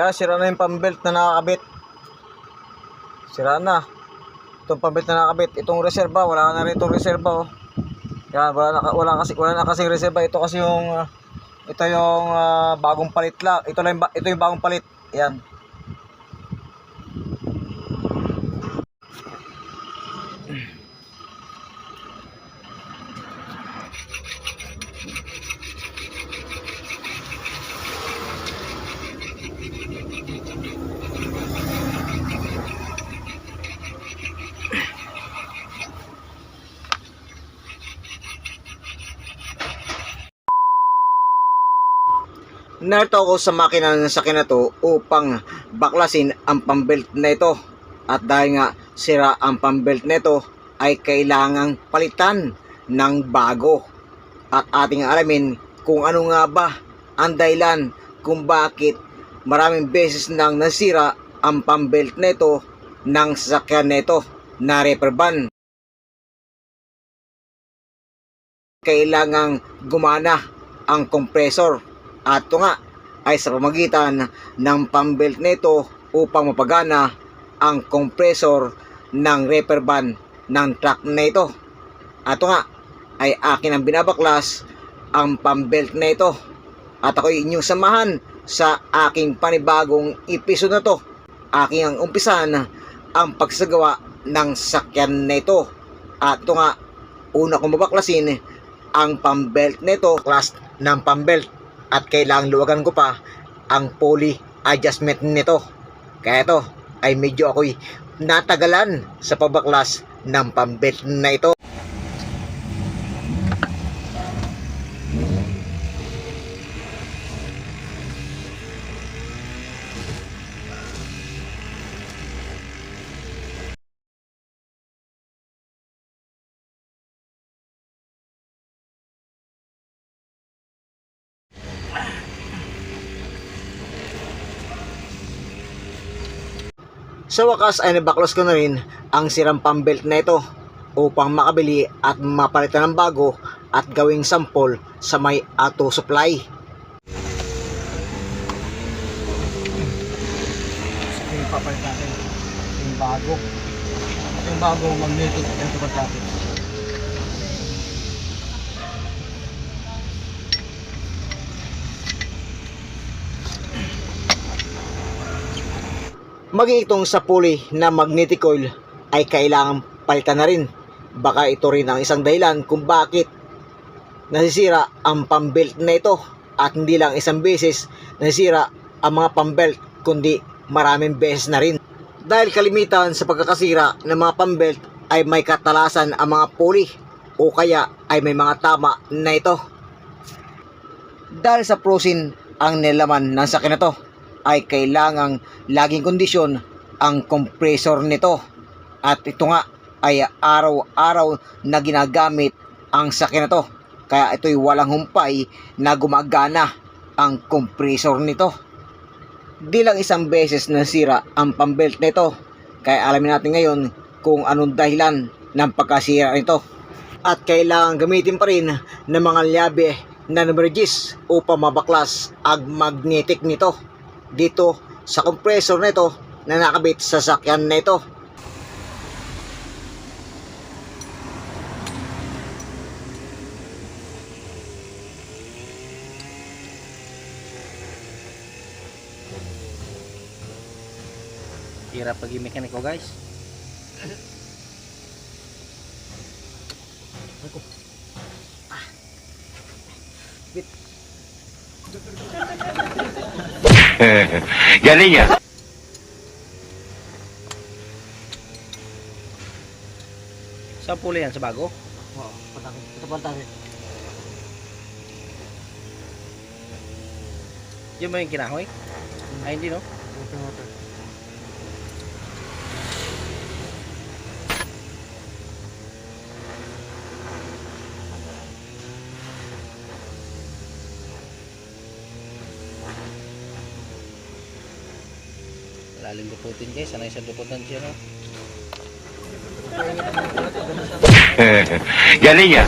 Kaya sira na yung pambelt na nakakabit. Sira na. Itong pambelt na nakakabit. Itong reserva, wala na rin itong reserva oh. Yan, wala na, wala kasi wala na kasi reserva. Ito kasi yung ah, ito yung ah, bagong palit lang. Ito lang ito yung bagong palit. Yan. Narito ako sa makina ng sakyan na to upang baklasin ang pambelt na ito. At dahil nga sira ang pambelt na ito ay kailangang palitan ng bago. At ating alamin kung ano nga ba ang dahilan kung bakit maraming beses nang nasira ang pambelt na ito ng sasakyan na ito na repair van. Kailangang gumana ang compressor at ito nga ay sa pamagitan ng pambelt nito upang mapagana ang compressor ng repair van ng truck na ito. At nga ay akin ang binabaklas ang pambelt na ito. At ako'y inyong samahan sa aking panibagong episode na to. Aking ang umpisan ang pagsagawa ng sakyan na ito. At ito nga, una kong babaklasin ang pambelt nito, class ng pambelt at kailangang luwagan ko pa ang pulley adjustment nito. Kaya ito ay medyo ako'y natagalan sa pagbaklas ng pambelt na ito. Sa wakas ay nabaklas ko na rin ang sirang pambelt na ito upang makabili at mapalitan ng bago at gawing sample sa may auto supply. Yung papalit natin, yung bago. Yung bago magnetic ang tupat natin. Maging itong sa pulley na magnetic coil ay kailangan palitan na rin. Baka ito rin ang isang dahilan kung bakit nasisira ang pambelt na ito at hindi lang isang beses nasisira ang mga pambelt kundi maraming beses na rin. Dahil kalimitan sa pagkakasira ng mga pambelt ay may katalasan ang mga pulley o kaya ay may mga tama na ito. Dahil sa prosin ang nilaman ng sakyan na to ay kailangang laging kondisyon ang compressor nito. At ito nga ay araw-araw na ginagamit ang sakyan na to. Kaya ito'y walang humpay na gumagana ang compressor nito. Di lang isang beses nasira ang pambelt nito. Kaya alamin natin ngayon kung anong dahilan ng pagkasira nito. At kailangan gamitin pa rin ng mga lyabe na numerogis upang mabaklas ang magnetic nito dito sa compressor nito na nakabit sa sakyan nito. Hirap pag mekaniko guys. Galing yan. Sa pula yan sa bago? Oo, patangin. Ito patangin. Yun ba yung kinahoy? Ay hindi no? Lalim duputin guys, sanay sa duputan siya no? Galing yan.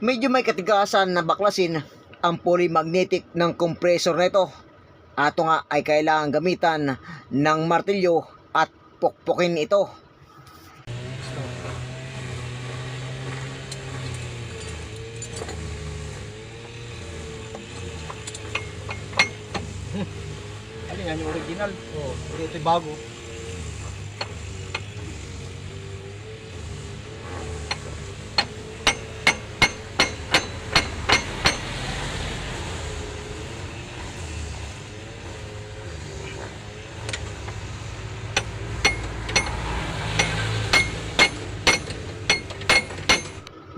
Medyo may katigasan na baklasin ang polymagnetic ng compressor nito. Ato nga ay kailangan gamitan ng martilyo at pukpukin ito. Alin yan yung original? Oh, ito yung bago.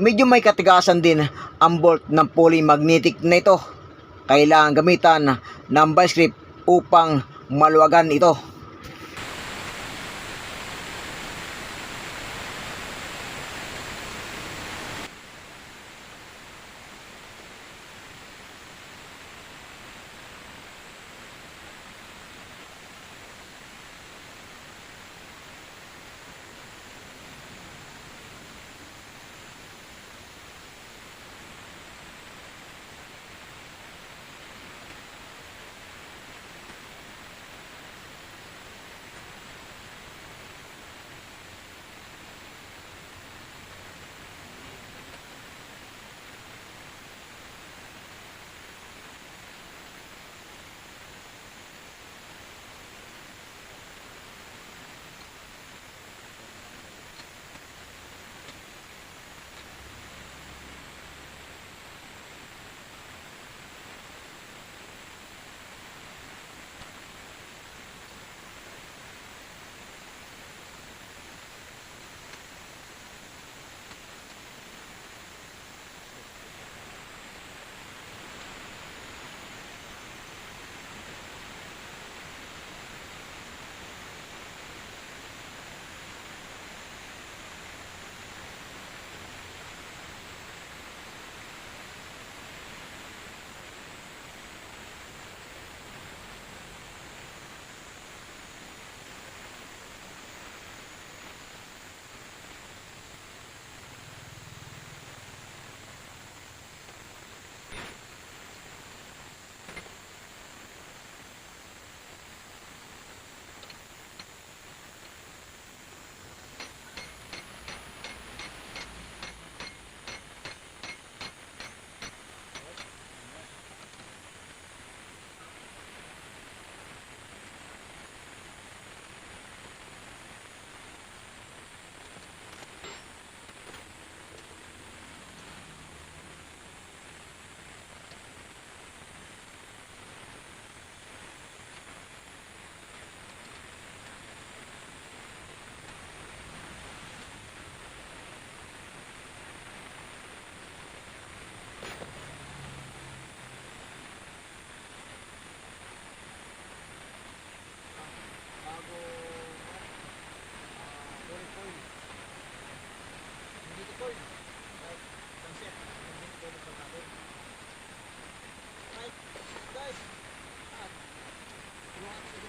Medyo may katigasan din ang bolt ng polymagnetic na ito. Kailangan gamitan ng vice upang maluwagan ito. Ayan,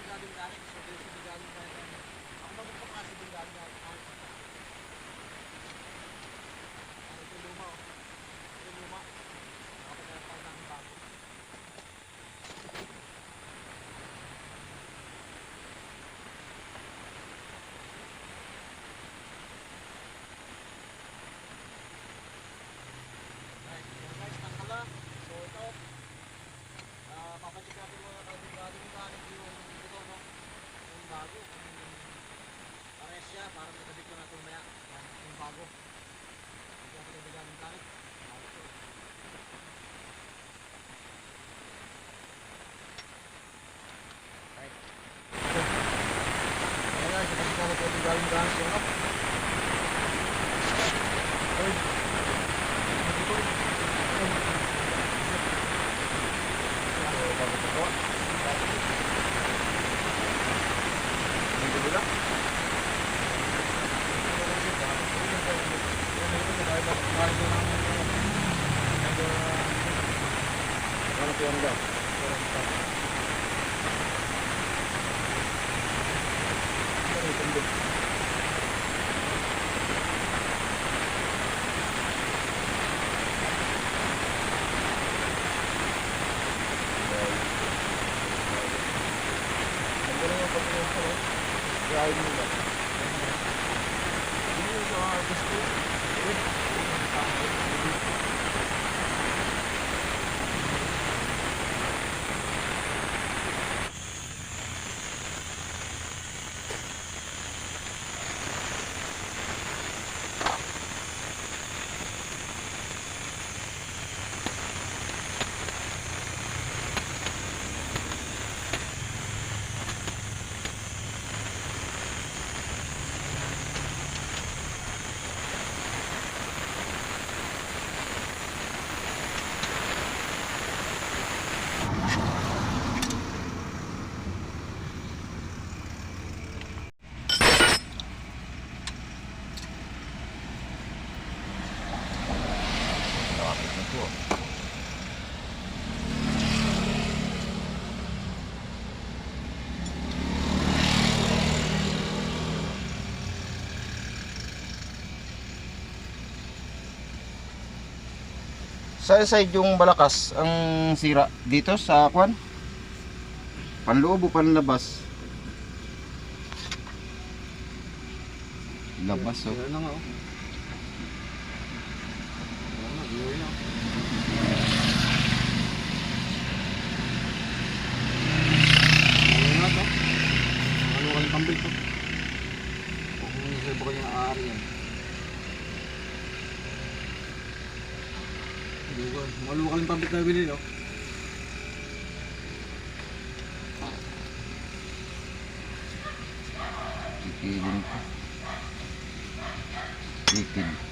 Sa side yung balakas ang sira dito sa kwan. Panloob o panlabas? Labas oh. Wala na nga oh. Wala na, iuwi na. Iuwi na to. Ano ka ng pambit to? Kung hindi sa baka niya aari yan. Lugal. Mga lugal yung pambit na no? Kikilin ko. Kikil.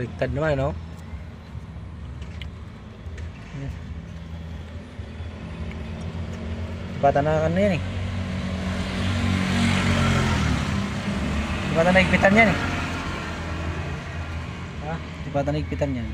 Mabaliktad naman, no? Bata na ano yan eh. Bata na higpitan yan eh. Ha? Na higpitan yan.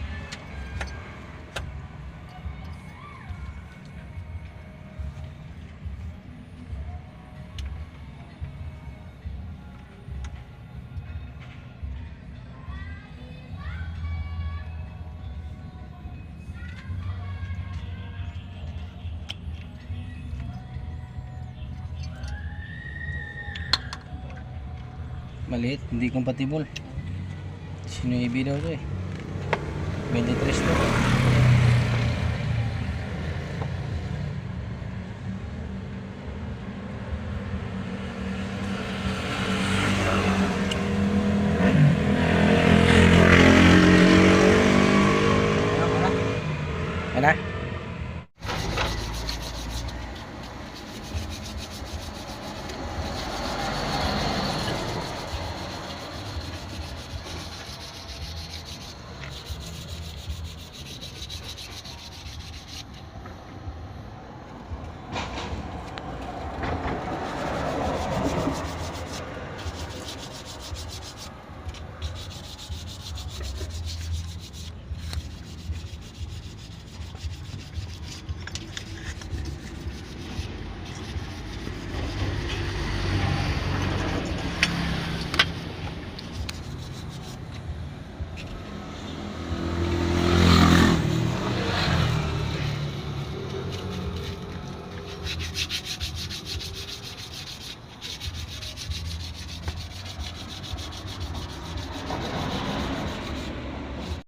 Maliit, hindi compatible. Sino yung daw to eh. 23 to.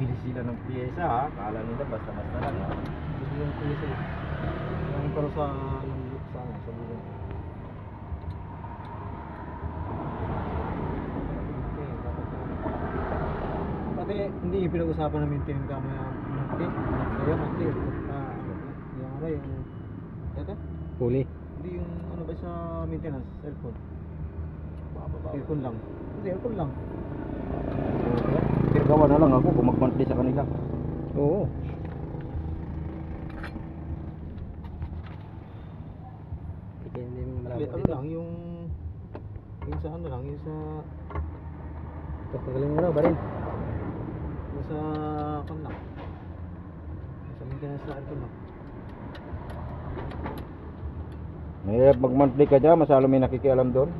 Bili sila ng pyesa ha. Kala nila basta-basta lang ha. Hindi yung pulis eh. Yung pero sa, yung, sa, ano, sa bulong. Pati hindi yung pinag-usapan na maintain ka mo yung monthly. Kaya monthly. Ah, yung ano yung... Ito? Huli. Hindi yung ano ba sa maintenance, cellphone. Aircon lang. Hindi, aircon lang. Pirgawa na lang ako kung mag-monthly sa kanila. Oo. Hindi hindi mo Ano malabo dito. lang, yung... Yung sa ano lang, yung sa... Tatagalin mo na ba rin? Yung sa... Kan lang. Yung sa maintenance na aircon lang. Mahirap mag-monthly ka dyan, masalo may nakikialam doon.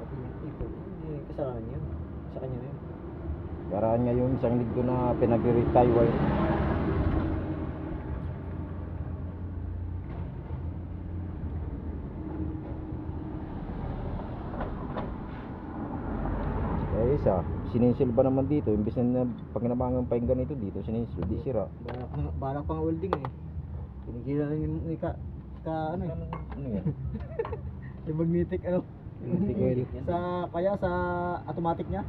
Pati yung ipon. Hindi, kasalanan niya yun. Sa kanya na yun. Karaan niya yung isang linggo na pinag-retire. Eh isa, sinisil ba naman dito? Imbis na paginabangan pa yung ganito dito, sinisil, di sira. Balak, na, balak pang welding eh. Pinigilan na yun ni ka... Ka ano eh. Ano yan? Yung magnetic ano. Sa kaya sa automatic niya.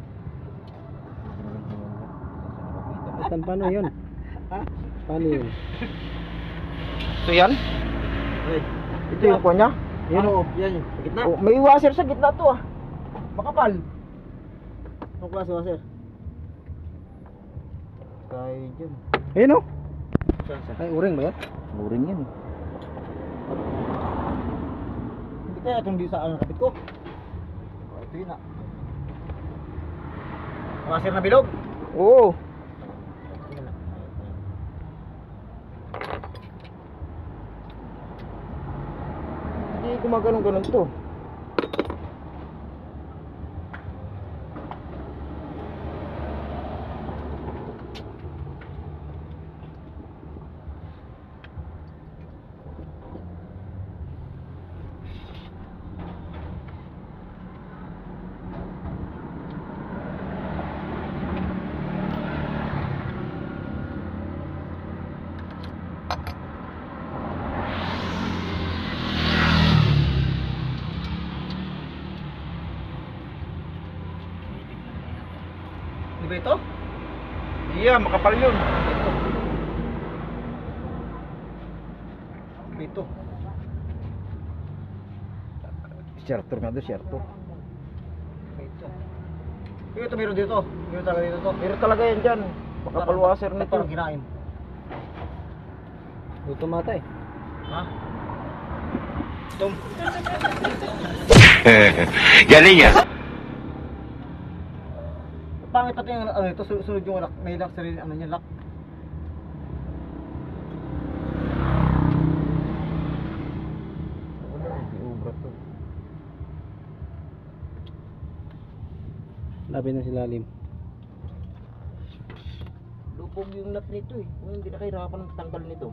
Tan paano yun? Ha? Paano yun? Ito yan? Ay, Ito yung kuha niya? yan oh, yan yun. Sa gitna. Oh, may washer sa gitna to ah. Makapal. Anong klase washer? Kaya dyan. Ayun o. Saan? Ay, uring ba yan? Luring yan. Hindi kaya itong di sa ano kapit ko. Oh, ito yun ah. Washer na bilog. Oo. Tingnan lang. Hindi gumaganon-ganon to. Di Iya, makapal yun. Ito. Ito. Shelter nga doon, shelter. Ito. Yung ito meron dito. Meron talaga dito to. Pero talaga yan dyan. Makapal washer Ito nito. ang kinain. Luto mata eh. Ha? Ito. Galing yan. Pangit pati yung ano ito, su- sunod yung lock. May lock sarili, ano niya, lock. Labi na si lalim. Lubog yung nut nito eh. Hindi na kahirapan ng tanggal nito.